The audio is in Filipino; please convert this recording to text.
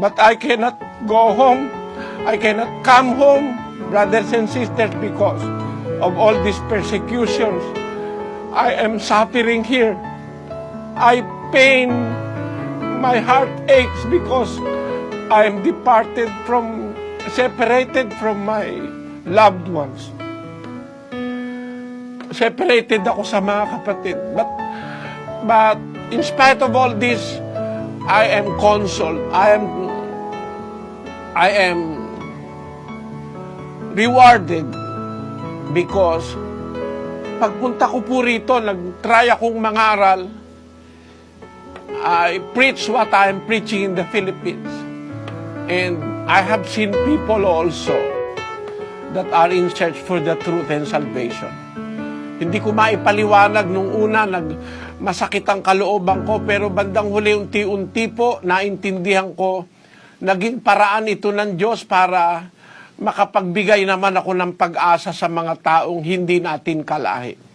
But I cannot go home. I cannot come home, brothers and sisters, because of all these persecutions. I am suffering here. I pain. My heart aches because I am departed from, separated from my loved ones. Separated ako sa mga kapatid. But, but in spite of all this, I am consoled. I am, I am rewarded because pagpunta ko po rito, nag-try akong mangaral, I preach what I am preaching in the Philippines. And I have seen people also that are in search for the truth and salvation. Hindi ko maipaliwanag nung una, nag, masakit ang kalooban ko, pero bandang huli, unti-unti po, naintindihan ko, naging paraan ito ng Diyos para makapagbigay naman ako ng pag-asa sa mga taong hindi natin kalahi.